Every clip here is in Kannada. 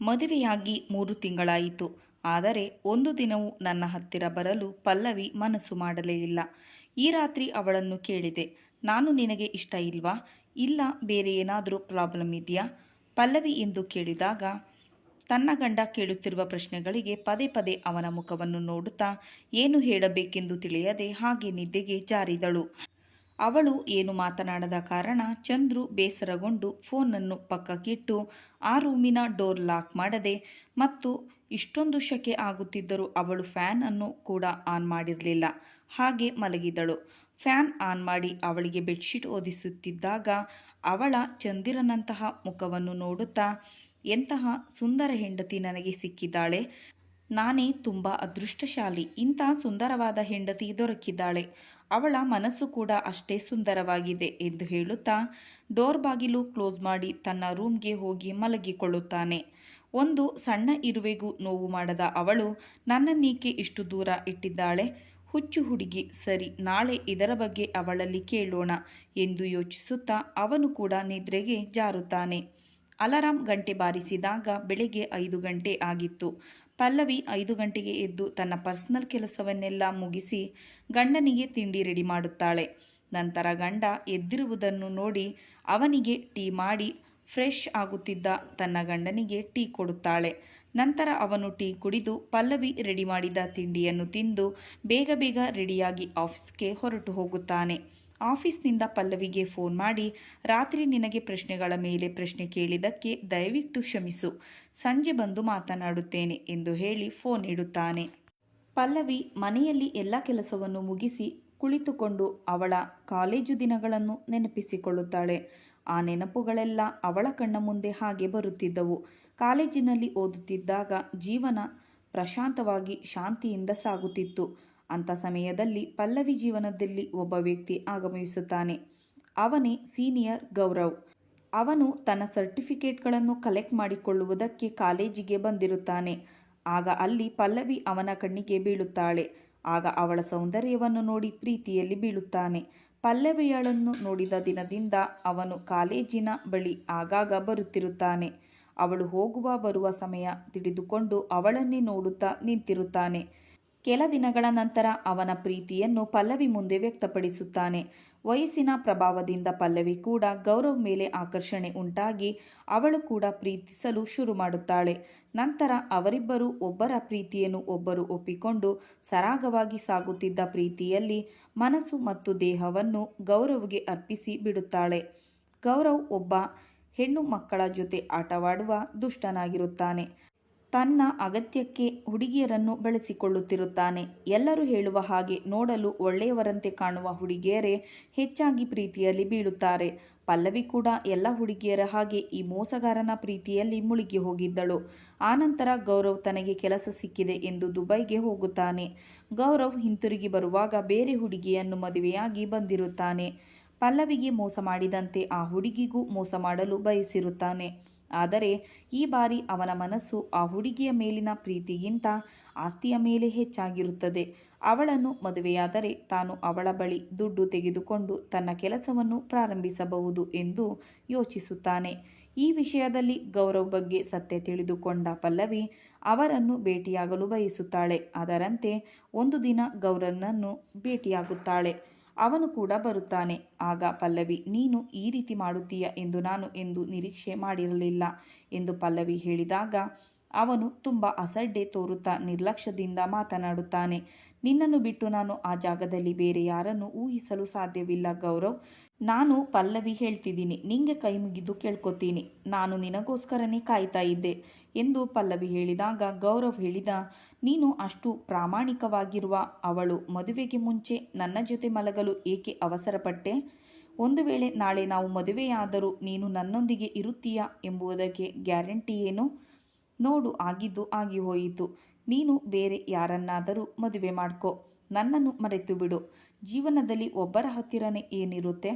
ಮದುವೆಯಾಗಿ ಮೂರು ತಿಂಗಳಾಯಿತು. ಆದರೆ ಒಂದು ದಿನವೂ ನನ್ನ ಹತ್ತಿರ ಬರಲು ಪಲ್ಲವಿ ಮನಸ್ಸು ಮಾಡಲೇ ಇಲ್ಲ. ಈ ರಾತ್ರಿ ಅವಳನ್ನು ಕೇಳಿದೆ. ನಾನು ನಿನಗೆ ಇಷ್ಟ ಇಲ್ವಾ? ಇಲ್ಲ, ಬೇರೆ ಏನಾದರೂ ಪ್ರಾಬ್ಲಮ್ ಇದೆಯಾ? ಪಲ್ಲವಿ ಎಂದು ಕೇಳಿದಾಗ, ತನ್ನ ಗಂಡ ಕೇಳುತ್ತಿರುವ ಪ್ರಶ್ನೆಗಳಿಗೆ ಪದೇ ಪದೇ ಅವನ ಮುಖವನ್ನು ನೋಡುತ್ತಾ, ಏನು ಹೇಳಬೇಕೆಂದು ತಿಳಿಯದೆ ಹಾಗೆ ನಿದ್ದೆಗೆ ಜಾರಿದಳು. ಅವಳು ಏನು ಮಾತನಾಡದ ಕಾರಣ ಚಂದ್ರು ಬೇಸರಗೊಂಡು ಫೋನನ್ನು ಪಕ್ಕಕ್ಕಿಟ್ಟು, ಆ ರೂಮಿನ ಡೋರ್ ಲಾಕ್ ಮಾಡದೆ ಮತ್ತು ಇಷ್ಟೊಂದು ಶಕೆ ಆಗುತ್ತಿದ್ದರೂ ಅವಳು ಫ್ಯಾನ್ ಅನ್ನು ಕೂಡ ಆನ್ ಮಾಡಿರಲಿಲ್ಲ. ಹಾಗೆ ಮಲಗಿದಳು. ಫ್ಯಾನ್ ಆನ್ ಮಾಡಿ ಅವಳಿಗೆ ಬೆಡ್ಶೀಟ್ ಓದಿಸುತ್ತಿದ್ದಾಗ ಅವಳ ಚಂದಿರನಂತಹ ಮುಖವನ್ನು ನೋಡುತ್ತಾ, ಎಂತಹ ಸುಂದರ ಹೆಂಡತಿ ನನಗೆ ಸಿಕ್ಕಿದ್ದಾಳೆ. ನಾನೇ ತುಂಬ ಅದೃಷ್ಟಶಾಲಿ. ಇಂಥ ಸುಂದರವಾದ ಹೆಂಡತಿ ದೊರಕಿದ್ದಾಳೆ. ಅವಳ ಮನಸ್ಸು ಕೂಡ ಅಷ್ಟೇ ಸುಂದರವಾಗಿದೆ ಎಂದು ಹೇಳುತ್ತಾ ಡೋರ್ ಬಾಗಿಲು ಕ್ಲೋಸ್ ಮಾಡಿ ತನ್ನ ರೂಮ್ಗೆ ಹೋಗಿ ಮಲಗಿಕೊಳ್ಳುತ್ತಾನೆ. ಒಂದು ಸಣ್ಣ ಇರುವೆಗೂ ನೋವು ಮಾಡದ ಅವಳು, ನನ್ನನ್ನೀಕೆ ಇಷ್ಟು ದೂರ ಇಟ್ಟಿದ್ದಾಳೆ? ಹುಚ್ಚು ಹುಡುಗಿ, ಸರಿ, ನಾಳೆ ಇದರ ಬಗ್ಗೆ ಅವಳಲ್ಲಿ ಕೇಳೋಣ ಎಂದು ಯೋಚಿಸುತ್ತಾ ಅವನು ಕೂಡ ನಿದ್ರೆಗೆ ಜಾರುತ್ತಾನೆ. ಅಲಾರಾಂ ಗಂಟೆ ಬಾರಿಸಿದಾಗ ಬೆಳಿಗ್ಗೆ ಐದು ಗಂಟೆ ಆಗಿತ್ತು. ಪಲ್ಲವಿ ಐದು ಗಂಟೆಗೆ ಎದ್ದು ತನ್ನ ಪರ್ಸನಲ್ ಕೆಲಸವನ್ನೆಲ್ಲ ಮುಗಿಸಿ ಗಂಡನಿಗೆ ತಿಂಡಿ ರೆಡಿ ಮಾಡುತ್ತಾಳೆ. ನಂತರ ಗಂಡ ಎದ್ದಿರುವುದನ್ನು ನೋಡಿ ಅವನಿಗೆ ಟೀ ಮಾಡಿ ಫ್ರೆಶ್ ಆಗುತ್ತಿದ್ದ ತನ್ನ ಗಂಡನಿಗೆ ಟೀ ಕೊಡುತ್ತಾಳೆ. ನಂತರ ಅವನು ಟೀ ಕುಡಿದು ಪಲ್ಲವಿ ರೆಡಿ ಮಾಡಿದ ತಿಂಡಿಯನ್ನು ತಿಂದು ಬೇಗ ಬೇಗ ರೆಡಿಯಾಗಿ ಆಫೀಸ್ಗೆ ಹೊರಟು ಹೋಗುತ್ತಾನೆ. ಆಫೀಸ್ನಿಂದ ಪಲ್ಲವಿಗೆ ಫೋನ್ ಮಾಡಿ, ರಾತ್ರಿ ನಿನಗೆ ಪ್ರಶ್ನೆಗಳ ಮೇಲೆ ಪ್ರಶ್ನೆ ಕೇಳಿದ್ದಕ್ಕೆ ದಯವಿಟ್ಟು ಕ್ಷಮಿಸು. ಸಂಜೆ ಬಂದು ಮಾತನಾಡುತ್ತೇನೆ ಎಂದು ಹೇಳಿ ಫೋನ್ ಇಡುತ್ತಾನೆ. ಪಲ್ಲವಿ ಮನೆಯಲ್ಲಿ ಎಲ್ಲ ಕೆಲಸವನ್ನು ಮುಗಿಸಿ ಕುಳಿತುಕೊಂಡು ಅವಳ ಕಾಲೇಜು ದಿನಗಳನ್ನು ನೆನಪಿಸಿಕೊಳ್ಳುತ್ತಾಳೆ. ಆ ನೆನಪುಗಳೆಲ್ಲ ಅವಳ ಕಣ್ಣ ಮುಂದೆ ಹಾಗೆ ಬರುತ್ತಿದ್ದವು. ಕಾಲೇಜಿನಲ್ಲಿ ಓದುತ್ತಿದ್ದಾಗ ಜೀವನ ಪ್ರಶಾಂತವಾಗಿ ಶಾಂತಿಯಿಂದ ಸಾಗುತ್ತಿತ್ತು. ಅಂಥ ಸಮಯದಲ್ಲಿ ಪಲ್ಲವಿ ಜೀವನದಲ್ಲಿ ಒಬ್ಬ ವ್ಯಕ್ತಿ ಆಗಮಿಸುತ್ತಾನೆ. ಅವನೇ ಸೀನಿಯರ್ ಗೌರವ್. ಅವನು ತನ್ನ ಸರ್ಟಿಫಿಕೇಟ್ಗಳನ್ನು ಕಲೆಕ್ಟ್ ಮಾಡಿಕೊಳ್ಳುವುದಕ್ಕೆ ಕಾಲೇಜಿಗೆ ಬಂದಿರುತ್ತಾನೆ. ಆಗ ಅಲ್ಲಿ ಪಲ್ಲವಿ ಅವನ ಕಣ್ಣಿಗೆ ಬೀಳುತ್ತಾಳೆ. ಆಗ ಅವಳ ಸೌಂದರ್ಯವನ್ನು ನೋಡಿ ಪ್ರೀತಿಯಲ್ಲಿ ಬೀಳುತ್ತಾನೆ. ಪಲ್ಲವಿಯಳನ್ನು ನೋಡಿದ ದಿನದಿಂದ ಅವನು ಕಾಲೇಜಿನ ಬಳಿ ಆಗಾಗ ಬರುತ್ತಿರುತ್ತಾನೆ. ಅವಳು ಹೋಗುವ ಬರುವ ಸಮಯ ತಿಳಿದುಕೊಂಡು ಅವಳನ್ನೇ ನೋಡುತ್ತಾ ನಿಂತಿರುತ್ತಾನೆ. ಕೆಲ ದಿನಗಳ ನಂತರ ಅವನ ಪ್ರೀತಿಯನ್ನು ಪಲ್ಲವಿ ಮುಂದೆ ವ್ಯಕ್ತಪಡಿಸುತ್ತಾನೆ. ವಯಸ್ಸಿನ ಪ್ರಭಾವದಿಂದ ಪಲ್ಲವಿ ಕೂಡ ಗೌರವ್ ಮೇಲೆ ಆಕರ್ಷಣೆ ಉಂಟಾಗಿ ಅವಳು ಕೂಡ ಪ್ರೀತಿಸಲು ಶುರು ಮಾಡುತ್ತಾಳೆ. ನಂತರ ಅವರಿಬ್ಬರು ಒಬ್ಬರ ಪ್ರೀತಿಯನ್ನು ಒಬ್ಬರು ಒಪ್ಪಿಕೊಂಡು ಸರಾಗವಾಗಿ ಸಾಗುತ್ತಿದ್ದ ಪ್ರೀತಿಯಲ್ಲಿ ಮನಸ್ಸು ಮತ್ತು ದೇಹವನ್ನು ಗೌರವ್ಗೆ ಅರ್ಪಿಸಿ ಬಿಡುತ್ತಾಳೆ. ಗೌರವ್ ಒಬ್ಬ ಹೆಣ್ಣು ಮಕ್ಕಳ ಜೊತೆ ಆಟವಾಡುವ ದುಷ್ಟನಾಗಿರುತ್ತಾನೆ. ತನ್ನ ಅಗತ್ಯಕ್ಕೆ ಹುಡುಗಿಯರನ್ನು ಬಳಸಿಕೊಳ್ಳುತ್ತಿರುತ್ತಾನೆ. ಎಲ್ಲರೂ ಹೇಳುವ ಹಾಗೆ ನೋಡಲು ಒಳ್ಳೆಯವರಂತೆ ಕಾಣುವ ಹುಡುಗಿಯರೇ ಹೆಚ್ಚಾಗಿ ಪ್ರೀತಿಯಲ್ಲಿ ಬೀಳುತ್ತಾರೆ. ಪಲ್ಲವಿ ಕೂಡ ಎಲ್ಲ ಹುಡುಗಿಯರ ಹಾಗೆ ಈ ಮೋಸಗಾರನ ಪ್ರೀತಿಯಲ್ಲಿ ಮುಳುಗಿ ಹೋಗಿದ್ದಳು. ಆನಂತರ ಗೌರವ್ ತನಗೆ ಕೆಲಸ ಸಿಕ್ಕಿದೆ ಎಂದು ದುಬೈಗೆ ಹೋಗುತ್ತಾನೆ. ಗೌರವ್ ಹಿಂತಿರುಗಿ ಬರುವಾಗ ಬೇರೆ ಹುಡುಗಿಯನ್ನು ಮದುವೆಯಾಗಿ ಬಂದಿರುತ್ತಾನೆ. ಪಲ್ಲವಿಗೆ ಮೋಸ ಮಾಡಿದಂತೆ ಆ ಹುಡುಗಿಗೂ ಮೋಸ ಮಾಡಲು ಬಯಸಿರುತ್ತಾನೆ. ಆದರೆ ಈ ಬಾರಿ ಅವನ ಮನಸ್ಸು ಆ ಹುಡುಗಿಯ ಮೇಲಿನ ಪ್ರೀತಿಗಿಂತ ಆಸ್ತಿಯ ಮೇಲೆ ಹೆಚ್ಚಾಗಿರುತ್ತದೆ. ಅವಳನ್ನು ಮದುವೆಯಾದರೆ ತಾನು ಅವಳ ಬಳಿ ದುಡ್ಡು ತೆಗೆದುಕೊಂಡು ತನ್ನ ಕೆಲಸವನ್ನು ಪ್ರಾರಂಭಿಸಬಹುದು ಎಂದು ಯೋಚಿಸುತ್ತಾನೆ. ಈ ವಿಷಯದಲ್ಲಿ ಗೌರವ್ ಬಗ್ಗೆ ಸತ್ಯ ತಿಳಿದುಕೊಂಡ ಪಲ್ಲವಿ ಅವರನ್ನು ಭೇಟಿಯಾಗಲು ಬಯಸುತ್ತಾಳೆ. ಅದರಂತೆ ಒಂದು ದಿನ ಗೌರವನನ್ನು ಭೇಟಿಯಾಗುತ್ತಾಳೆ. ಅವನು ಕೂಡ ಬರುತ್ತಾನೆ. ಆಗ ಪಲ್ಲವಿ, ನೀನು ಈ ರೀತಿ ಮಾಡುತ್ತೀಯ ಎಂದು ನಾನು ಎಂದು ನಿರೀಕ್ಷೆ ಮಾಡಿರಲಿಲ್ಲ ಎಂದು ಪಲ್ಲವಿ ಹೇಳಿದಾಗ, ಅವನು ತುಂಬ ಅಸಡ್ಡೆ ತೋರುತ್ತಾ ನಿರ್ಲಕ್ಷ್ಯದಿಂದ ಮಾತನಾಡುತ್ತಾನೆ. ನಿನ್ನನ್ನು ಬಿಟ್ಟು ನಾನು ಆ ಜಾಗದಲ್ಲಿ ಬೇರೆ ಯಾರನ್ನು ಊಹಿಸಲು ಸಾಧ್ಯವಿಲ್ಲ ಗೌರವ್. ನಾನು ಪಲ್ಲವಿ ಹೇಳ್ತಿದ್ದೀನಿ, ನಿಂಗೆ ಕೈ ಮುಗಿದು ಕೇಳ್ಕೊತೀನಿ. ನಾನು ನಿನಗೋಸ್ಕರನೇ ಕಾಯ್ತಾ ಇದ್ದೆ ಎಂದು ಪಲ್ಲವಿ ಹೇಳಿದಾಗ, ಗೌರವ್ ಹೇಳಿದ ನೀನು ಅಷ್ಟು ಪ್ರಾಮಾಣಿಕವಾಗಿರುವ ಅವಳು ಮದುವೆಗೆ ಮುಂಚೆ ನನ್ನ ಜೊತೆ ಮಲಗಲು ಏಕೆ ಅವಸರಪಟ್ಟೆ? ಒಂದು ವೇಳೆ ನಾಳೆ ನಾವು ಮದುವೆಯಾದರೂ ನೀನು ನನ್ನೊಂದಿಗೆ ಇರುತ್ತೀಯಾ ಎಂಬುದಕ್ಕೆ ಗ್ಯಾರಂಟಿ ಏನು? ನೋಡು, ಆಗಿದ್ದು ಆಗಿ ಹೋಯಿತು. ನೀನು ಬೇರೆ ಯಾರನ್ನಾದರೂ ಮದುವೆ ಮಾಡ್ಕೋ. ನನ್ನನ್ನು ಮರೆತು ಬಿಡು. ಜೀವನದಲ್ಲಿ ಒಬ್ಬರ ಹತ್ತಿರನೇ ಏನಿರುತ್ತೆ?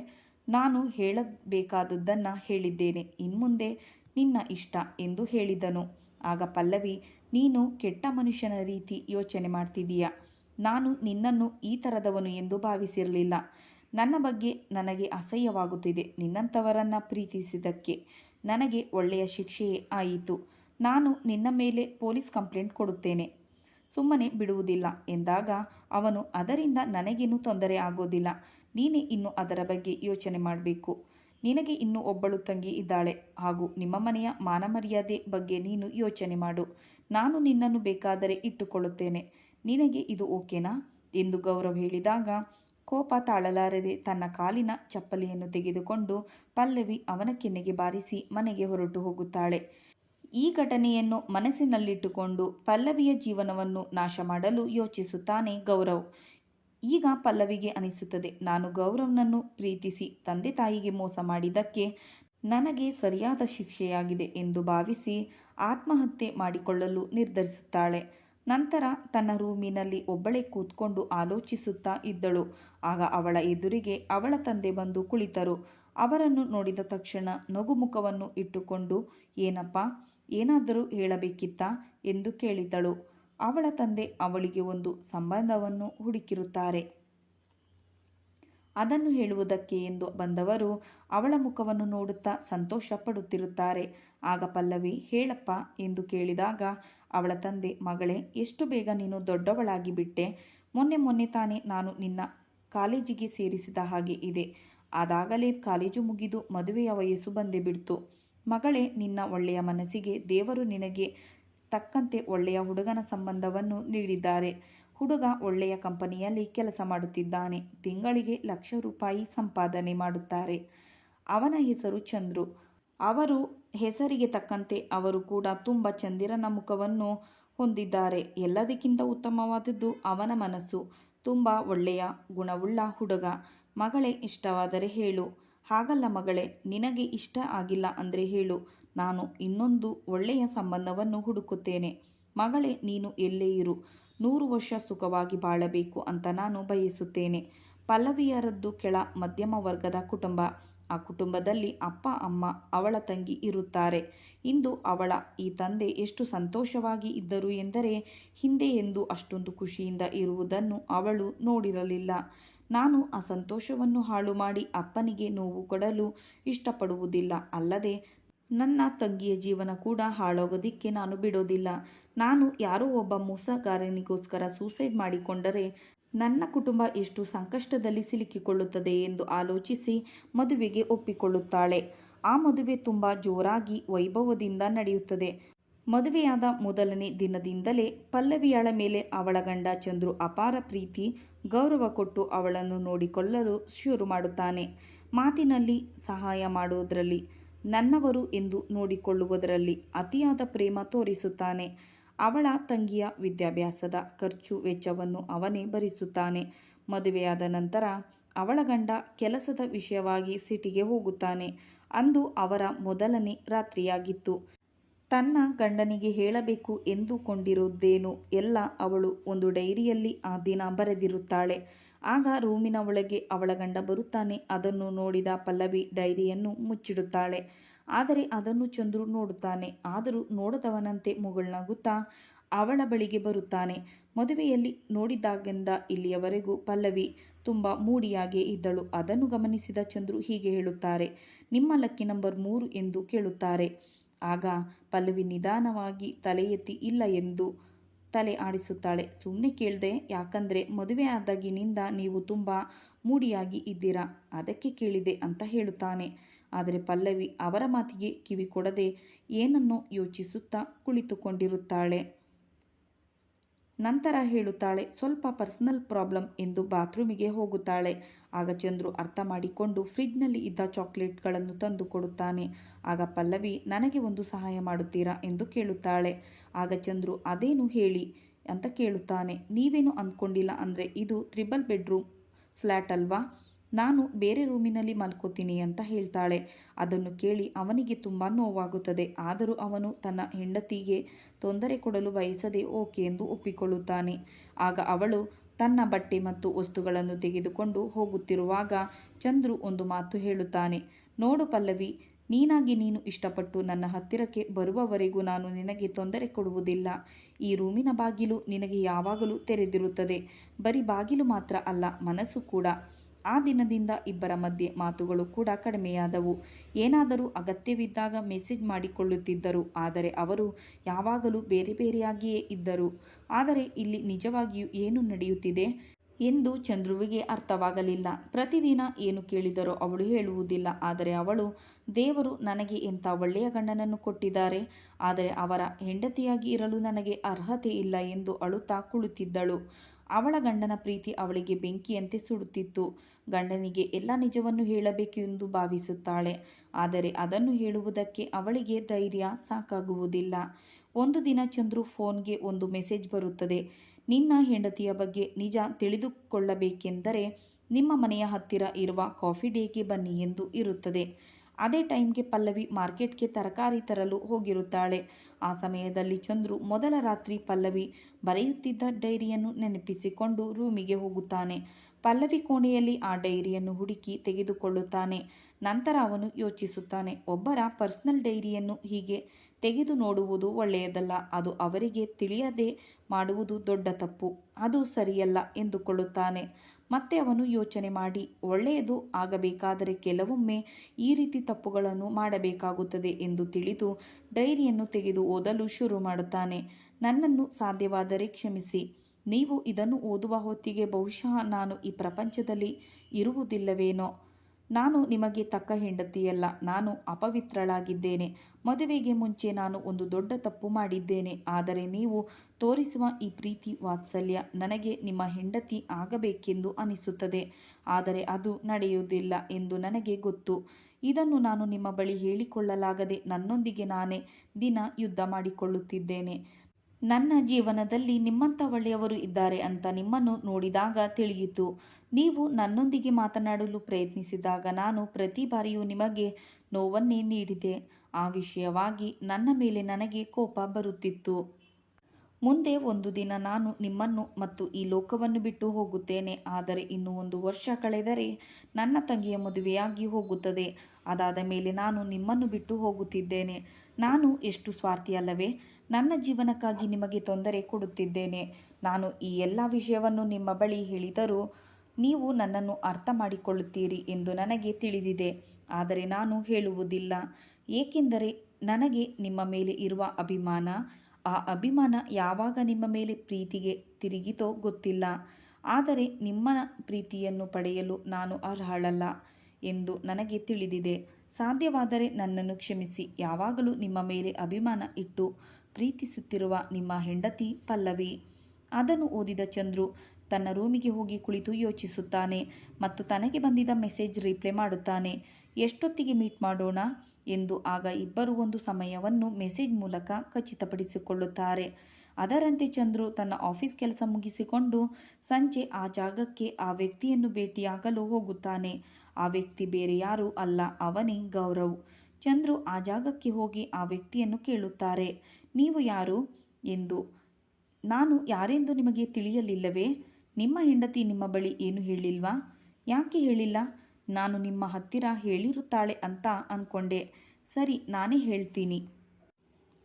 ನಾನು ಹೇಳಬೇಕಾದದ್ದನ್ನು ಹೇಳಿದ್ದೇನೆ. ಇನ್ಮುಂದೆ ನಿನ್ನ ಇಷ್ಟ ಎಂದು ಹೇಳಿದನು. ಆಗ ಪಲ್ಲವಿ, ನೀನು ಕೆಟ್ಟ ಮನುಷ್ಯನ ರೀತಿ ಯೋಚನೆ ಮಾಡ್ತಿದ್ದೀಯ? ನಾನು ನಿನ್ನನ್ನು ಈ ಥರದವನು ಎಂದು ಭಾವಿಸಿರಲಿಲ್ಲ. ನನ್ನ ಬಗ್ಗೆ ನನಗೆ ಅಸಹ್ಯವಾಗುತ್ತಿದೆ ನಿನ್ನಂಥವರನ್ನು ಪ್ರೀತಿಸಿದ್ದಕ್ಕೆ. ನನಗೆ ಒಳ್ಳೆಯ ಶಿಕ್ಷೆಯೇ ಆಯಿತು. ನಾನು ನಿನ್ನ ಮೇಲೆ ಪೊಲೀಸ್ ಕಂಪ್ಲೇಂಟ್ ಕೊಡುತ್ತೇನೆ. ಸುಮ್ಮನೆ ಬಿಡುವುದಿಲ್ಲ ಎಂದಾಗ ಅವನು, ಅದರಿಂದ ನನಗೇನು ತೊಂದರೆ ಆಗೋದಿಲ್ಲ. ನೀನೇ ಇನ್ನು ಅದರ ಬಗ್ಗೆ ಯೋಚನೆ ಮಾಡಬೇಕು. ನಿನಗೆ ಇನ್ನೂ ಒಬ್ಬಳು ತಂಗಿ ಇದ್ದಾಳೆ. ಹಾಗೂ ನಿಮ್ಮ ಮನೆಯ ಮಾನಮರ್ಯಾದೆ ಬಗ್ಗೆ ನೀನು ಯೋಚನೆ ಮಾಡು. ನಾನು ನಿನ್ನನ್ನು ಬೇಕಾದರೆ ಇಟ್ಟುಕೊಳ್ಳುತ್ತೇನೆ. ನಿನಗೆ ಇದು ಓಕೆನಾ? ಎಂದು ಗೌರವ್ ಹೇಳಿದಾಗ, ಕೋಪ ತಾಳಲಾರದೆ ತನ್ನ ಕಾಲಿನ ಚಪ್ಪಲಿಯನ್ನು ತೆಗೆದುಕೊಂಡು ಪಲ್ಲವಿ ಅವನ ಕೆನ್ನೆಗೆ ಬಾರಿಸಿ ಮನೆಗೆ ಹೊರಟು ಹೋಗುತ್ತಾಳೆ. ಈ ಘಟನೆಯನ್ನು ಮನಸ್ಸಿನಲ್ಲಿಟ್ಟುಕೊಂಡು ಪಲ್ಲವಿಯ ಜೀವನವನ್ನು ನಾಶ ಮಾಡಲು ಯೋಚಿಸುತ್ತಾನೆ ಗೌರವ್. ಈಗ ಪಲ್ಲವಿಗೆ ಅನಿಸುತ್ತದೆ. ನಾನು ಗೌರವ್ನನ್ನು ಪ್ರೀತಿಸಿ ತಂದೆ ತಾಯಿಗೆ ಮೋಸ ಮಾಡಿದ್ದಕ್ಕೆ ನನಗೆ ಸರಿಯಾದ ಶಿಕ್ಷೆಯಾಗಿದೆ ಎಂದು ಭಾವಿಸಿ ಆತ್ಮಹತ್ಯೆ ಮಾಡಿಕೊಳ್ಳಲು ನಿರ್ಧರಿಸುತ್ತಾಳೆ. ನಂತರ ತನ್ನ ರೂಮಿನಲ್ಲಿ ಒಬ್ಬಳೇ ಕೂತ್ಕೊಂಡು ಆಲೋಚಿಸುತ್ತಾ ಇದ್ದಳು. ಆಗ ಅವಳ ಎದುರಿಗೆ ಅವಳ ತಂದೆ ಬಂದು ಕುಳಿತರು. ಅವರನ್ನು ನೋಡಿದ ತಕ್ಷಣ ನಗುಮುಖವನ್ನು ಇಟ್ಟುಕೊಂಡು, ಏನಪ್ಪ, ಏನಾದರೂ ಹೇಳಬೇಕಿತ್ತಾ? ಎಂದು ಕೇಳಿದಳು. ಅವಳ ತಂದೆ ಅವಳಿಗೆ ಒಂದು ಸಂಬಂಧವನ್ನು ಹುಡುಕಿರುತ್ತಾರೆ. ಅದನ್ನು ಹೇಳುವುದಕ್ಕೆ ಎಂದು ಬಂದವರು ಅವಳ ಮುಖವನ್ನು ನೋಡುತ್ತಾ ಸಂತೋಷ ಪಡುತ್ತಿರುತ್ತಾರೆ ಆಗ ಪಲ್ಲವಿ, ಹೇಳಪ್ಪ ಎಂದು ಕೇಳಿದಾಗ ಅವಳ ತಂದೆ, ಮಗಳೇ, ಎಷ್ಟು ಬೇಗ ನೀನು ದೊಡ್ಡವಳಾಗಿ ಬಿಟ್ಟೆ. ಮೊನ್ನೆ ಮೊನ್ನೆ ತಾನೇ ನಾನು ನಿನ್ನ ಕಾಲೇಜಿಗೆ ಸೇರಿಸಿದ ಹಾಗೆ ಇದೆ. ಆದಾಗಲೇ ಕಾಲೇಜು ಮುಗಿದು ಮದುವೆಯ ವಯಸ್ಸು ಬಂದೇ ಬಿಡ್ತು. ಮಗಳೇ, ನಿನ್ನ ಒಳ್ಳೆಯ ಮನಸ್ಸಿಗೆ ದೇವರು ನಿನಗೆ ತಕ್ಕಂತೆ ಒಳ್ಳೆಯ ಹುಡುಗನ ಸಂಬಂಧವನ್ನು ನೀಡಿದ್ದಾರೆ. ಹುಡುಗ ಒಳ್ಳೆಯ ಕಂಪನಿಯಲ್ಲಿ ಕೆಲಸ ಮಾಡುತ್ತಿದ್ದಾನೆ. ತಿಂಗಳಿಗೆ ಲಕ್ಷ ರೂಪಾಯಿ ಸಂಪಾದನೆ ಮಾಡುತ್ತಾರೆ. ಅವನ ಹೆಸರು ಚಂದ್ರು. ಅವರು ಹೆಸರಿಗೆ ತಕ್ಕಂತೆ ಅವರು ಕೂಡ ತುಂಬ ಚಂದಿರನ ಮುಖವನ್ನು ಹೊಂದಿದ್ದಾರೆ. ಎಲ್ಲದಕ್ಕಿಂತ ಉತ್ತಮವಾದದ್ದು ಅವನ ಮನಸ್ಸು. ತುಂಬ ಒಳ್ಳೆಯ, ಗುಣವುಳ್ಳ ಹುಡುಗ. ಮಗಳೇ ಇಷ್ಟವಾದರೆ ಹೇಳು. ಹಾಗಲ್ಲ ಮಗಳೇ, ನಿನಗೆ ಇಷ್ಟ ಆಗಿಲ್ಲ ಅಂದರೆ ಹೇಳು. ನಾನು ಇನ್ನೊಂದು ಒಳ್ಳೆಯ ಸಂಬಂಧವನ್ನು ಹುಡುಕುತ್ತೇನೆ. ಮಗಳೇ, ನೀನು ಎಲ್ಲೇ ಇರು. ನೂರು ವರ್ಷ ಸುಖವಾಗಿ ಬಾಳಬೇಕು ಅಂತ ನಾನು ಬಯಸುತ್ತೇನೆ. ಪಲ್ಲವಿಯರದ್ದು ಕೆಳ ಮಧ್ಯಮ ವರ್ಗದ ಕುಟುಂಬ. ಆ ಕುಟುಂಬದಲ್ಲಿ ಅಪ್ಪ, ಅಮ್ಮ, ಅವಳ ತಂಗಿ ಇರುತ್ತಾರೆ. ಇಂದು ಅವಳ ಈ ತಂದೆ ಎಷ್ಟು ಸಂತೋಷವಾಗಿ ಇದ್ದರು ಎಂದರೆ ಹಿಂದೆ ಎಂದು ಅಷ್ಟೊಂದು ಖುಷಿಯಿಂದ ಇರುವುದನ್ನು ಅವಳು ನೋಡಿರಲಿಲ್ಲ. ನಾನು ಆ ಸಂತೋಷವನ್ನು ಹಾಳು ಮಾಡಿ ಅಪ್ಪನಿಗೆ ನೋವು ಕೊಡಲು ಇಷ್ಟಪಡುವುದಿಲ್ಲ. ಅಲ್ಲದೆ ನನ್ನ ತಂಗಿಯ ಜೀವನ ಕೂಡ ಹಾಳಾಗೋದಿಕ್ಕೆ ನಾನು ಬಿಡೋದಿಲ್ಲ. ನಾನು ಯಾರೋ ಒಬ್ಬ ಮೋಸಗಾರನಿಗೋಸ್ಕರ ಸೂಸೈಡ್ ಮಾಡಿಕೊಂಡರೆ ನನ್ನ ಕುಟುಂಬ ಎಷ್ಟು ಸಂಕಷ್ಟದಲ್ಲಿ ಸಿಲುಕಿಕೊಳ್ಳುತ್ತದೆ ಎಂದು ಆಲೋಚಿಸಿ ಮದುವೆಗೆ ಒಪ್ಪಿಕೊಳ್ಳುತ್ತಾಳೆ. ಆ ಮದುವೆ ತುಂಬ ಜೋರಾಗಿ ವೈಭವದಿಂದ ನಡೆಯುತ್ತದೆ. ಮದುವೆಯಾದ ಮೊದಲನೇ ದಿನದಿಂದಲೇ ಪಲ್ಲವಿಯಾಳ ಮೇಲೆ ಅವಳ ಗಂಡ ಚಂದ್ರು ಅಪಾರ ಪ್ರೀತಿ, ಗೌರವ ಕೊಟ್ಟು ಅವಳನ್ನು ನೋಡಿಕೊಳ್ಳಲು ಶುರು ಮಾಡುತ್ತಾನೆ. ಮಾತಿನಲ್ಲಿ ಸಹಾಯ ಮಾಡುವುದರಲ್ಲಿ ನನ್ನವರು ಎಂದು ನೋಡಿಕೊಳ್ಳುವುದರಲ್ಲಿ ಅತಿಯಾದ ಪ್ರೇಮ ತೋರಿಸುತ್ತಾನೆ. ಅವಳ ತಂಗಿಯ ವಿದ್ಯಾಭ್ಯಾಸದ ಖರ್ಚು ವೆಚ್ಚವನ್ನು ಅವನೇ ಭರಿಸುತ್ತಾನೆ. ಮದುವೆಯಾದ ನಂತರ ಅವಳ ಗಂಡ ಕೆಲಸದ ವಿಷಯವಾಗಿ ಸಿಟಿಗೆ ಹೋಗುತ್ತಾನೆ. ಅಂದು ಅವರ ಮೊದಲನೇ ರಾತ್ರಿಯಾಗಿತ್ತು. ತನ್ನ ಗಂಡನಿಗೆ ಹೇಳಬೇಕು ಎಂದುಕೊಂಡಿರುವುದೇನು ಎಲ್ಲ ಅವಳು ಒಂದು ಡೈರಿಯಲ್ಲಿ ಆ ದಿನ ಬರೆದಿರುತ್ತಾಳೆ. ಆಗ ರೂಮಿನ ಒಳಗೆ ಅವಳ ಗಂಡ ಬರುತ್ತಾನೆ. ಅದನ್ನು ನೋಡಿದ ಪಲ್ಲವಿ ಡೈರಿಯನ್ನು ಮುಚ್ಚಿಡುತ್ತಾಳೆ. ಆದರೆ ಅದನ್ನು ಚಂದ್ರು ನೋಡುತ್ತಾನೆ. ಆದರೂ ನೋಡದವನಂತೆ ಮುಗುಳ್ನಗುತ್ತಾ ಅವಳ ಬಳಿಗೆ ಬರುತ್ತಾನೆ. ಮದುವೆಯಲ್ಲಿ ನೋಡಿದಾಗಿಂದ ಇಲ್ಲಿಯವರೆಗೂ ಪಲ್ಲವಿ ತುಂಬ ಮೂಡಿಯಾಗೇ ಇದ್ದಳು. ಅದನ್ನು ಗಮನಿಸಿದ ಚಂದ್ರು ಹೀಗೆ ಹೇಳುತ್ತಾರೆ. ನಿಮ್ಮ ಲಕ್ಕಿ ನಂಬರ್ ಮೂರು ಎಂದು ಕೇಳುತ್ತಾರೆ. ಆಗ ಪಲ್ಲವಿ ನಿಧಾನವಾಗಿ ತಲೆ ಇಲ್ಲ ಎಂದು ತಲೆ ಆಡಿಸುತ್ತಾಳೆ. ಸುಮ್ಮನೆ ಕೇಳಿದೆ, ಯಾಕಂದರೆ ಮದುವೆ ಆದಾಗಿನಿಂದ ನೀವು ತುಂಬ ಮೂಡಿಯಾಗಿ ಇದ್ದೀರಾ? ಅದಕ್ಕೆ ಕೇಳಿದೆ ಅಂತ ಹೇಳುತ್ತಾನೆ. ಆದರೆ ಪಲ್ಲವಿ ಅವರ ಮಾತಿಗೆ ಕಿವಿ ಕೊಡದೆ ಏನನ್ನೋ ಯೋಚಿಸುತ್ತಾ ಕುಳಿತುಕೊಂಡಿರುತ್ತಾಳೆ. ನಂತರ ಹೇಳುತ್ತಾಳೆ, ಸ್ವಲ್ಪ ಪರ್ಸನಲ್ ಪ್ರಾಬ್ಲಮ್ ಎಂದು ಬಾತ್ರೂಮಿಗೆ ಹೋಗುತ್ತಾಳೆ. ಆಗ ಚಂದ್ರು ಅರ್ಥ ಮಾಡಿಕೊಂಡು ಫ್ರಿಜ್ನಲ್ಲಿ ಇದ್ದ ಚಾಕ್ಲೇಟ್ಗಳನ್ನು ತಂದು ಕೊಡುತ್ತಾನೆ. ಆಗ ಪಲ್ಲವಿ, ನನಗೆ ಒಂದು ಸಹಾಯ ಮಾಡುತ್ತೀರಾ? ಎಂದು ಕೇಳುತ್ತಾಳೆ. ಆಗ ಚಂದ್ರು, ಅದೇನು ಹೇಳಿ? ಅಂತ ಕೇಳುತ್ತಾನೆ. ನೀವೇನು ಅಂದ್ಕೊಂಡಿಲ್ಲ ಅಂದರೆ ಇದು ತ್ರಿಬಲ್ ಬೆಡ್ರೂಮ್ ಫ್ಲ್ಯಾಟ್ ಅಲ್ವಾ? ನಾನು ಬೇರೆ ರೂಮಿನಲ್ಲಿ ಮಲ್ಕೋತೀನಿ ಅಂತ ಹೇಳ್ತಾಳೆ. ಅದನ್ನು ಕೇಳಿ ಅವನಿಗೆ ತುಂಬ ನೋವಾಗುತ್ತದೆ. ಆದರೂ ಅವನು ತನ್ನ ಹೆಂಡತಿಗೆ ತೊಂದರೆ ಕೊಡಲು ಬಯಸದೆ ಓಕೆ ಎಂದು ಒಪ್ಪಿಕೊಳ್ಳುತ್ತಾನೆ. ಆಗ ಅವಳು ತನ್ನ ಬಟ್ಟೆ ಮತ್ತು ವಸ್ತುಗಳನ್ನು ತೆಗೆದುಕೊಂಡು ಹೋಗುತ್ತಿರುವಾಗ ಚಂದ್ರು ಒಂದು ಮಾತು ಹೇಳುತ್ತಾನೆ. ನೋಡು ಪಲ್ಲವಿ, ನೀನಾಗಿ ನೀನು ಇಷ್ಟಪಟ್ಟು ನನ್ನ ಹತ್ತಿರಕ್ಕೆ ಬರುವವರೆಗೂ ನಾನು ನಿನಗೆ ತೊಂದರೆ ಕೊಡುವುದಿಲ್ಲ. ಈ ರೂಮಿನ ಬಾಗಿಲು ನಿನಗೆ ಯಾವಾಗಲೂ ತೆರೆದಿರುತ್ತದೆ. ಬರೀ ಬಾಗಿಲು ಮಾತ್ರ ಅಲ್ಲ, ಮನಸ್ಸು ಕೂಡ. ಆ ದಿನದಿಂದ ಇಬ್ಬರ ಮಧ್ಯೆ ಮಾತುಗಳು ಕೂಡ ಕಡಿಮೆಯಾದವು. ಏನಾದರೂ ಅಗತ್ಯವಿದ್ದಾಗ ಮೆಸೇಜ್ ಮಾಡಿಕೊಳ್ಳುತ್ತಿದ್ದರು. ಆದರೆ ಅವರು ಯಾವಾಗಲೂ ಬೇರೆ ಬೇರೆಯಾಗಿಯೇ ಇದ್ದರು. ಆದರೆ ಇಲ್ಲಿ ನಿಜವಾಗಿಯೂ ಏನು ನಡೆಯುತ್ತಿದೆ ಎಂದು ಚಂದ್ರುವಿಗೆ ಅರ್ಥವಾಗಲಿಲ್ಲ. ಪ್ರತಿದಿನ ಏನು ಕೇಳಿದರೋ ಅವಳು ಹೇಳುವುದಿಲ್ಲ. ಆದರೆ ಅವಳು, ದೇವರು ನನಗೆ ಎಂಥ ಒಳ್ಳೆಯ ಗಂಡನನ್ನು ಕೊಟ್ಟಿದ್ದಾರೆ. ಆದರೆ ಅವರ ಹೆಂಡತಿಯಾಗಿ ಇರಲು ನನಗೆ ಅರ್ಹತೆ ಇಲ್ಲ ಎಂದು ಅಳುತ್ತಾ ಕುಳಿತಿದ್ದಳು. ಅವಳ ಗಂಡನ ಪ್ರೀತಿ ಅವಳಿಗೆ ಬೆಂಕಿಯಂತೆ ಸುಡುತ್ತಿತ್ತು. ಗಂಡನಿಗೆ ಎಲ್ಲ ನಿಜವನ್ನು ಹೇಳಬೇಕು ಎಂದು ಭಾವಿಸುತ್ತಾಳೆ. ಆದರೆ ಅದನ್ನು ಹೇಳುವುದಕ್ಕೆ ಅವಳಿಗೆ ಧೈರ್ಯ ಸಾಕಾಗುವುದಿಲ್ಲ. ಒಂದು ದಿನ ಚಂದ್ರು ಫೋನ್ಗೆ ಒಂದು ಮೆಸೇಜ್ ಬರುತ್ತದೆ. ನಿನ್ನ ಹೆಂಡತಿಯ ಬಗ್ಗೆ ನಿಜ ತಿಳಿದುಕೊಳ್ಳಬೇಕೆಂದರೆ ನಿಮ್ಮ ಮನೆಯ ಹತ್ತಿರ ಇರುವ ಕಾಫಿ ಡೇಗೆ ಬನ್ನಿ ಎಂದು ಇರುತ್ತದೆ. ಅದೇ ಟೈಮ್ಗೆ ಪಲ್ಲವಿ ಮಾರ್ಕೆಟ್ಗೆ ತರಕಾರಿ ತರಲು ಹೋಗಿರುತ್ತಾಳೆ. ಆ ಸಮಯದಲ್ಲಿ ಚಂದ್ರು ಮೊದಲ ರಾತ್ರಿ ಪಲ್ಲವಿ ಬರೆಯುತ್ತಿದ್ದ ಡೈರಿಯನ್ನು ನೆನಪಿಸಿಕೊಂಡು ರೂಮಿಗೆ ಹೋಗುತ್ತಾನೆ. ಪಲ್ಲವಿ ಕೋಣೆಯಲ್ಲಿ ಆ ಡೈರಿಯನ್ನು ಹುಡುಕಿ ತೆಗೆದುಕೊಳ್ಳುತ್ತಾನೆ. ನಂತರ ಅವನು ಯೋಚಿಸುತ್ತಾನೆ, ಒಬ್ಬರ ಪರ್ಸನಲ್ ಡೈರಿಯನ್ನು ಹೀಗೆ ತೆಗೆದು ನೋಡುವುದು ಒಳ್ಳೆಯದಲ್ಲ, ಅದು ಅವರಿಗೆ ತಿಳಿಯದೆ ಮಾಡುವುದು ದೊಡ್ಡ ತಪ್ಪು, ಅದು ಸರಿಯಲ್ಲ ಎಂದುಕೊಳ್ಳುತ್ತಾನೆ. ಮತ್ತೆ ಅವನು ಯೋಚನೆ ಮಾಡಿ, ಒಳ್ಳೆಯದು ಆಗಬೇಕಾದರೆ ಕೆಲವೊಮ್ಮೆ ಈ ರೀತಿ ತಪ್ಪುಗಳನ್ನು ಮಾಡಬೇಕಾಗುತ್ತದೆ ಎಂದು ತಿಳಿದು ಡೈರಿಯನ್ನು ತೆಗೆದು ಓದಲು ಶುರು ಮಾಡುತ್ತಾನೆ. ನನ್ನನ್ನು ಸಾಧ್ಯವಾದರೆ ಕ್ಷಮಿಸಿ ನೀವು ಇದನ್ನು ಓದುವ ಹೊತ್ತಿಗೆ ಬಹುಶಃ ನಾನು ಈ ಪ್ರಪಂಚದಲ್ಲಿ ಇರುವುದಿಲ್ಲವೇನೋ. ನಾನು ನಿಮಗೆ ತಕ್ಕ ಹೆಂಡತಿಯಲ್ಲ, ನಾನು ಅಪವಿತ್ರಳಾಗಿದ್ದೇನೆ. ಮದುವೆಗೆ ಮುಂಚೆ ನಾನು ಒಂದು ದೊಡ್ಡ ತಪ್ಪು ಮಾಡಿದ್ದೇನೆ, ಆದರೆ ನೀವು ತೋರಿಸುವ ಈ ಪ್ರೀತಿ ವಾತ್ಸಲ್ಯ ನನಗೆ ನಿಮ್ಮ ಹೆಂಡತಿ ಆಗಬೇಕೆಂದು ಅನಿಸುತ್ತದೆ, ಆದರೆ ಅದು ನಡೆಯುವುದಿಲ್ಲ ಎಂದು ನನಗೆ ಗೊತ್ತು. ಇದನ್ನು ನಾನು ನಿಮ್ಮ ಬಳಿ ಹೇಳಿಕೊಳ್ಳಲಾಗದೆ ನನ್ನೊಂದಿಗೆ ನಾನೇ ದಿನ ಯುದ್ಧ ಮಾಡಿಕೊಳ್ಳುತ್ತಿದ್ದೇನೆ. ನನ್ನ ಜೀವನದಲ್ಲಿ ನಿಮ್ಮಂಥ ಒಳ್ಳೆಯವರು ಇದ್ದಾರೆ ಅಂತ ನಿಮ್ಮನ್ನು ನೋಡಿದಾಗ ತಿಳಿಯಿತು. ನೀವು ನನ್ನೊಂದಿಗೆ ಮಾತನಾಡಲು ಪ್ರಯತ್ನಿಸಿದಾಗ ನಾನು ಪ್ರತಿ ಬಾರಿಯೂ ನಿಮಗೆ ನೋವನ್ನೇ ನೀಡಿದೆ. ಆ ವಿಷಯವಾಗಿ ನನ್ನ ಮೇಲೆ ನನಗೆ ಕೋಪ ಬರುತ್ತಿತ್ತು. ಮುಂದೆ ಒಂದು ದಿನ ನಾನು ನಿಮ್ಮನ್ನು ಮತ್ತು ಈ ಲೋಕವನ್ನು ಬಿಟ್ಟು ಹೋಗುತ್ತೇನೆ. ಆದರೆ ಇನ್ನು ಒಂದು ವರ್ಷ ಕಳೆದರೆ ನನ್ನ ತಂಗಿಯ ಮದುವೆಯಾಗಿ ಹೋಗುತ್ತದೆ. ಅದಾದ ಮೇಲೆ ನಾನು ನಿಮ್ಮನ್ನು ಬಿಟ್ಟು ಹೋಗುತ್ತಿದ್ದೇನೆ. ನಾನು ಎಷ್ಟು ಸ್ವಾರ್ಥಿಯಲ್ಲವೇ? ನನ್ನ ಜೀವನಕ್ಕಾಗಿ ನಿಮಗೆ ತೊಂದರೆ ಕೊಡುತ್ತಿದ್ದೇನೆ. ನಾನು ಈ ಎಲ್ಲ ವಿಷಯವನ್ನು ನಿಮ್ಮ ಬಳಿ ಹೇಳಿದರೂ ನೀವು ನನ್ನನ್ನು ಅರ್ಥ ಮಾಡಿಕೊಳ್ಳುತ್ತೀರಿ ಎಂದು ನನಗೆ ತಿಳಿದಿದೆ. ಆದರೆ ನಾನು ಹೇಳುವುದಿಲ್ಲ. ಏಕೆಂದರೆ ನನಗೆ ನಿಮ್ಮ ಮೇಲೆ ಇರುವ ಅಭಿಮಾನ ಆ ಅಭಿಮಾನ ಯಾವಾಗ ನಿಮ್ಮ ಮೇಲೆ ಪ್ರೀತಿಗೆ ತಿರುಗಿತೋ ಗೊತ್ತಿಲ್ಲ. ಆದರೆ ನಿಮ್ಮ ಪ್ರೀತಿಯನ್ನು ಪಡೆಯಲು ನಾನು ಅರ್ಹಳಲ್ಲ ಎಂದು ನನಗೆ ತಿಳಿದಿದೆ. ಸಾಧ್ಯವಾದರೆ ನನ್ನನ್ನು ಕ್ಷಮಿಸಿ. ಯಾವಾಗಲೂ ನಿಮ್ಮ ಮೇಲೆ ಅಭಿಮಾನ ಇಟ್ಟು ಪ್ರೀತಿಸುತ್ತಿರುವ ನಿಮ್ಮ ಹೆಂಡತಿ ಪಲ್ಲವಿ. ಅದನ್ನು ಓದಿದ ಚಂದ್ರು ತನ್ನ ರೂಮಿಗೆ ಹೋಗಿ ಕುಳಿತು ಯೋಚಿಸುತ್ತಾನೆ ಮತ್ತು ತನಗೆ ಬಂದಿದ್ದ ಮೆಸೇಜ್ ರಿಪ್ಲೈ ಮಾಡುತ್ತಾನೆ. ಎಷ್ಟೊತ್ತಿಗೆ ಮೀಟ್ ಮಾಡೋಣ ಎಂದು ಆಗ ಇಬ್ಬರು ಒಂದು ಸಮಯವನ್ನು ಮೆಸೇಜ್ ಮೂಲಕ ಖಚಿತಪಡಿಸಿಕೊಳ್ಳುತ್ತಾರೆ. ಅದರಂತೆ ಚಂದ್ರು ತನ್ನ ಆಫೀಸ್ ಕೆಲಸ ಮುಗಿಸಿಕೊಂಡು ಸಂಜೆ ಆ ಜಾಗಕ್ಕೆ ಆ ವ್ಯಕ್ತಿಯನ್ನು ಭೇಟಿಯಾಗಲು ಹೋಗುತ್ತಾನೆ. ಆ ವ್ಯಕ್ತಿ ಬೇರೆ ಯಾರೂ ಅಲ್ಲ, ಅವನೇ ಗೌರವ್. ಚಂದ್ರು ಆ ಜಾಗಕ್ಕೆ ಹೋಗಿ ಆ ವ್ಯಕ್ತಿಯನ್ನು ಕೇಳುತ್ತಾರೆ. ನೀವು ಯಾರು? ಎಂದು. ನಾನು ಯಾರೆಂದು ನಿಮಗೆ ತಿಳಿಯಲಿಲ್ಲವೇ? ನಿಮ್ಮ ಹೆಂಡತಿ ನಿಮ್ಮ ಬಳಿ ಏನು ಹೇಳಿಲ್ವಾ? ಯಾಕೆ ಹೇಳಿಲ್ಲ? ನಾನು ನಿಮ್ಮ ಹತ್ತಿರ ಹೇಳಿರುತ್ತಾಳೆ ಅಂತ ಅಂದ್ಕೊಂಡೆ ಸರಿ, ನಾನೇ ಹೇಳ್ತೀನಿ.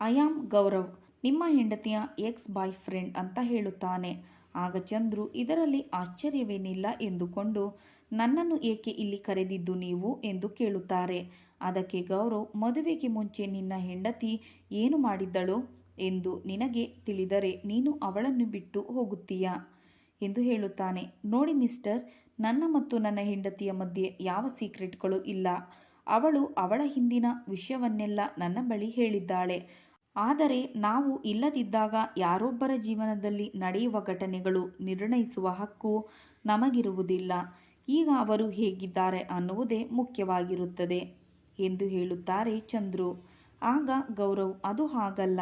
ಐ ಆಮ್ ಗೌರವ್, ನಿಮ್ಮ ಹೆಂಡತಿಯ ಎಕ್ಸ್ ಬಾಯ್ ಫ್ರೆಂಡ್ ಅಂತ ಹೇಳುತ್ತಾನೆ. ಆಗ ಚಂದ್ರು, ಇದರಲ್ಲಿ ಆಶ್ಚರ್ಯವೇನಿಲ್ಲ ಎಂದುಕೊಂಡು, ನನ್ನನ್ನು ಏಕೆ ಇಲ್ಲಿ ಕರೆದಿದ್ದು ನೀವು ಎಂದು ಕೇಳುತ್ತಾರೆ. ಅದಕ್ಕೆ ಗೌರವ್, ಮದುವೆಗೆ ಮುಂಚೆ ನಿನ್ನ ಹೆಂಡತಿ ಏನು ಮಾಡಿದ್ದಳು ಎಂದು ನಿನಗೆ ತಿಳಿದರೆ ನೀನು ಅವಳನ್ನು ಬಿಟ್ಟು ಹೋಗುತ್ತೀಯಾ ಎಂದು ಹೇಳುತ್ತಾನೆ. ನೋಡಿ, ಮಿಸ್ಟರ್ ನನ್ನ ಮತ್ತು ನನ್ನ ಹೆಂಡತಿಯ ಮಧ್ಯೆ ಯಾವ ಸೀಕ್ರೆಟ್ಗಳು ಇಲ್ಲ. ಅವಳು ಅವಳ ಹಿಂದಿನ ವಿಷಯವನ್ನೆಲ್ಲ ನನ್ನ ಬಳಿ ಹೇಳಿದ್ದಾಳೆ. ಆದರೆ ನಾವು ಇಲ್ಲದಿದ್ದಾಗ ಯಾರೊಬ್ಬರ ಜೀವನದಲ್ಲಿ ನಡೆಯುವ ಘಟನೆಗಳು ನಿರ್ಣಯಿಸುವ ಹಕ್ಕು ನಮಗಿರುವುದಿಲ್ಲ. ಈಗ ಅವರು ಹೇಗಿದ್ದಾರೆ ಅನ್ನುವುದೇ ಮುಖ್ಯವಾಗಿರುತ್ತದೆ ಎಂದು ಹೇಳುತ್ತಾರೆ ಚಂದ್ರು. ಆಗ ಗೌರವ್, ಅದು ಹಾಗಲ್ಲ.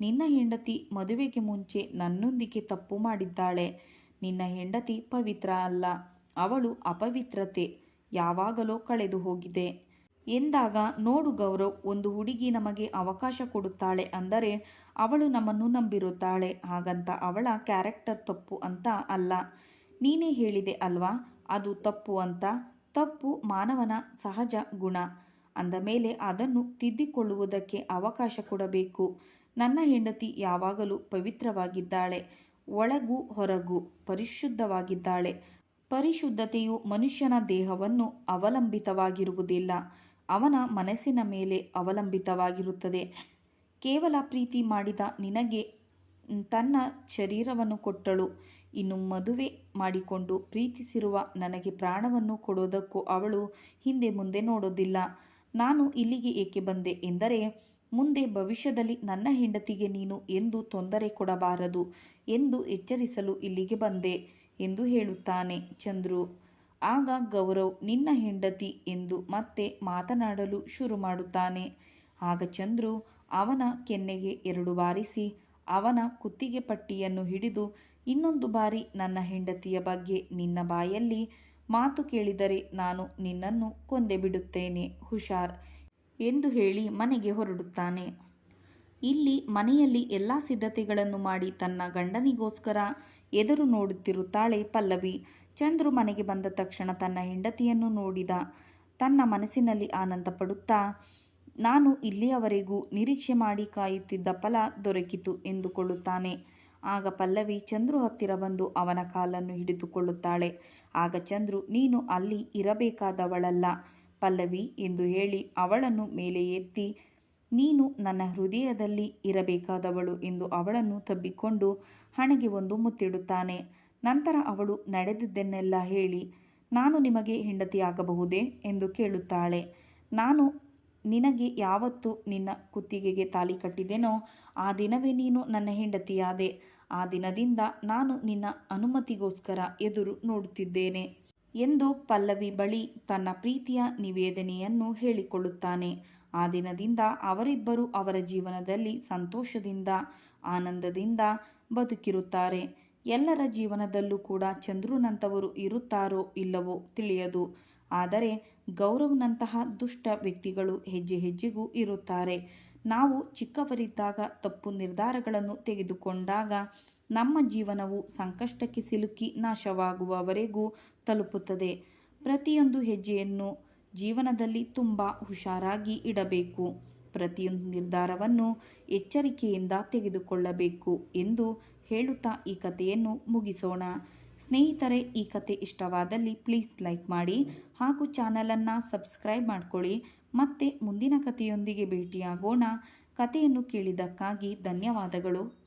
ನಿನ್ನ ಹೆಂಡತಿ ಮದುವೆಗೆ ಮುಂಚೆ ನನ್ನೊಂದಿಗೆ ತಪ್ಪು ಮಾಡಿದ್ದಾಳೆ. ನಿನ್ನ ಹೆಂಡತಿ ಪವಿತ್ರ ಅಲ್ಲ. ಅವಳು ಅಪವಿತ್ರತೆ ಯಾವಾಗಲೋ ಕಳೆದು ಹೋಗಿದೆ. ಎಂದಾಗ, ನೋಡು ಗೌರವ್, ಒಂದು ಹುಡುಗಿ ನಮಗೆ ಅವಕಾಶ ಕೊಡುತ್ತಾಳೆ ಅಂದರೆ ಅವಳು ನಮ್ಮನ್ನು ನಂಬಿರುತ್ತಾಳೆ. ಹಾಗಂತ ಅವಳ ಕ್ಯಾರೆಕ್ಟರ್ ತಪ್ಪು ಅಂತ ಅಲ್ಲ. ನೀನೇ ಹೇಳಿದೆ ಅಲ್ವಾ? ಅದು ತಪ್ಪು ಅಂತ. ತಪ್ಪು ಮಾನವನ ಸಹಜ ಗುಣ. ಅಂದ ಮೇಲೆ ಅದನ್ನು ತಿದ್ದಿಕೊಳ್ಳುವುದಕ್ಕೆ ಅವಕಾಶ ಕೊಡಬೇಕು. ನನ್ನ ಹೆಂಡತಿ ಯಾವಾಗಲೂ ಪವಿತ್ರವಾಗಿದ್ದಾಳೆ. ಒಳಗೂ ಹೊರಗೂ, ಪರಿಶುದ್ಧವಾಗಿದ್ದಾಳೆ. ಪರಿಶುದ್ಧತೆಯು ಮನುಷ್ಯನ ದೇಹವನ್ನು ಅವಲಂಬಿತವಾಗಿರುವುದಿಲ್ಲ. ಅವನ ಮನಸ್ಸಿನ ಮೇಲೆ ಅವಲಂಬಿತವಾಗಿರುತ್ತದೆ. ಕೇವಲ ಪ್ರೀತಿ ಮಾಡಿದ ನಿನಗೆ ತನ್ನ ಶರೀರವನ್ನು ಕೊಟ್ಟಳು. ಇನ್ನು ಮದುವೆ ಮಾಡಿಕೊಂಡು ಪ್ರೀತಿಸಿರುವ ನನಗೆ ಪ್ರಾಣವನ್ನು ಕೊಡೋದಕ್ಕೂ ಅವಳು ಹಿಂದೆ ಮುಂದೆ ನೋಡೋದಿಲ್ಲ ನಾನು ಇಲ್ಲಿಗೆ ಏಕೆ ಬಂದೆ ಎಂದರೆ, ಮುಂದೆ ಭವಿಷ್ಯದಲ್ಲಿ ನನ್ನ ಹೆಂಡತಿಗೆ ನೀನು ಎಂದು ತೊಂದರೆ ಕೊಡಬಾರದು ಎಂದು ಎಚ್ಚರಿಸಲು ಇಲ್ಲಿಗೆ ಬಂದೆ. ಎಂದು ಹೇಳುತ್ತಾನೆ ಚಂದ್ರು. ಆಗ ಗೌರವ್, ನಿನ್ನ ಹೆಂಡತಿ ಎಂದು ಮತ್ತೆ ಮಾತನಾಡಲು ಶುರು ಮಾಡುತ್ತಾನೆ. ಆಗ ಚಂದ್ರು ಅವನ ಕೆನ್ನೆಗೆ ಎರಡು ಬಾರಿಸಿ, ಅವನ ಕುತ್ತಿಗೆ ಪಟ್ಟಿಯನ್ನು ಹಿಡಿದು, ಇನ್ನೊಂದು ಬಾರಿ ನನ್ನ ಹೆಂಡತಿಯ ಬಗ್ಗೆ ನಿನ್ನ ಬಾಯಲ್ಲಿ ಮಾತು ಕೇಳಿದರೆ ನಾನು ನಿನ್ನನ್ನು ಕೊಂದೆ ಬಿಡುತ್ತೇನೆ, ಹುಷಾರ್ ಎಂದು ಹೇಳಿ ಮನೆಗೆ ಹೊರಡುತ್ತಾನೆ. ಇಲ್ಲಿ ಮನೆಯಲ್ಲಿ ಎಲ್ಲ ಸಿದ್ಧತೆಗಳನ್ನು ಮಾಡಿ ತನ್ನ ಗಂಡನಿಗೋಸ್ಕರ ಎದುರು ನೋಡುತ್ತಿರುತ್ತಾಳೆ ಪಲ್ಲವಿ. ಚಂದ್ರು ಮನೆಗೆ ಬಂದ ತಕ್ಷಣ ತನ್ನ ಹೆಂಡತಿಯನ್ನು ನೋಡಿದ. ತನ್ನ ಮನಸ್ಸಿನಲ್ಲಿ ಆನಂದ ಪಡುತ್ತಾ, ನಾನು ಇಲ್ಲಿಯವರೆಗೂ ನಿರೀಕ್ಷೆ ಮಾಡಿ ಕಾಯುತ್ತಿದ್ದ ಫಲ ದೊರಕಿತು ಎಂದುಕೊಳ್ಳುತ್ತಾನೆ. ಆಗ ಪಲ್ಲವಿ ಚಂದ್ರು ಹತ್ತಿರ ಬಂದು ಅವನ ಕಾಲನ್ನು ಹಿಡಿದುಕೊಳ್ಳುತ್ತಾಳೆ. ಆಗ ಚಂದ್ರು, ನೀನು ಅಲ್ಲಿ ಇರಬೇಕಾದವಳಲ್ಲ ಪಲ್ಲವಿ ಎಂದು ಹೇಳಿ ಅವಳನ್ನು ಮೇಲೆ ಎತ್ತಿ, ನೀನು ನನ್ನ ಹೃದಯದಲ್ಲಿ ಇರಬೇಕಾದವಳು ಎಂದು ಅವಳನ್ನು ತಬ್ಬಿಕೊಂಡು ಹಣೆಗೆ ಒಂದು ಮುತ್ತಿಡುತ್ತಾನೆ. ನಂತರ ಅವಳು ನಡೆದಿದ್ದನ್ನೆಲ್ಲ ಹೇಳಿ, ನಾನು ನಿಮಗೆ ಹೆಂಡತಿಯಾಗಬಹುದೇ? ಎಂದು ಕೇಳುತ್ತಾಳೆ. ನಾನು ನಿನಗೆ ಯಾವತ್ತು ನಿನ್ನ ಕುತ್ತಿಗೆಗೆ ತಾಲಿ ಕಟ್ಟಿದೆನೋ, ಆ ದಿನವೇ ನೀನು ನನ್ನ ಹೆಂಡತಿಯಾದೆ. ಆ ದಿನದಿಂದ ನಾನು ನಿನ್ನ ಅನುಮತಿಗೋಸ್ಕರ ಎದುರು ನೋಡುತ್ತಿದ್ದೇನೆ ಎಂದು ಪಲ್ಲವಿ ಬಳಿ ತನ್ನ ಪ್ರೀತಿಯ ನಿವೇದನೆಯನ್ನು ಹೇಳಿಕೊಳ್ಳುತ್ತಾನೆ. ಆ ದಿನದಿಂದ ಅವರಿಬ್ಬರು ಅವರ ಜೀವನದಲ್ಲಿ ಸಂತೋಷದಿಂದ, ಆನಂದದಿಂದ ಬದುಕಿರುತ್ತಾರೆ. ಎಲ್ಲರ ಜೀವನದಲ್ಲೂ ಕೂಡ ಚಂದ್ರುನಂತವರು ಇರುತ್ತಾರೋ ಇಲ್ಲವೋ ತಿಳಿಯದು. ಆದರೆ ಗೌರವ್ನಂತಹ ದುಷ್ಟ ವ್ಯಕ್ತಿಗಳು ಹೆಜ್ಜೆ ಹೆಜ್ಜೆಗೂ ಇರುತ್ತಾರೆ. ನಾವು ಚಿಕ್ಕವರಿದ್ದಾಗ ತಪ್ಪು ನಿರ್ಧಾರಗಳನ್ನು ತೆಗೆದುಕೊಂಡಾಗ ನಮ್ಮ ಜೀವನವು ಸಂಕಷ್ಟಕ್ಕೆ ಸಿಲುಕಿ ನಾಶವಾಗುವವರೆಗೂ ತಲುಪುತ್ತದೆ. ಪ್ರತಿಯೊಂದು ಹೆಜ್ಜೆಯನ್ನು ಜೀವನದಲ್ಲಿ ತುಂಬ ಹುಷಾರಾಗಿ ಇಡಬೇಕು. ಪ್ರತಿಯೊಂದು ನಿರ್ಧಾರವನ್ನು ಎಚ್ಚರಿಕೆಯಿಂದ ತೆಗೆದುಕೊಳ್ಳಬೇಕು ಎಂದು ಹೇಳುತ್ತಾ ಈ ಕಥೆಯನ್ನು ಮುಗಿಸೋಣ. ಸ್ನೇಹಿತರೆ, ಈ ಕತೆ ಇಷ್ಟವಾದಲ್ಲಿ ಪ್ಲೀಸ್ ಲೈಕ್ ಮಾಡಿ ಹಾಗೂ ಚಾನಲನ್ನು ಸಬ್ಸ್ಕ್ರೈಬ್ ಮಾಡಿಕೊಳ್ಳಿ. ಮತ್ತೆ ಮುಂದಿನ ಕಥೆಯೊಂದಿಗೆ ಭೇಟಿಯಾಗೋಣ. ಕಥೆಯನ್ನು ಕೇಳಿದ್ದಕ್ಕಾಗಿ ಧನ್ಯವಾದಗಳು.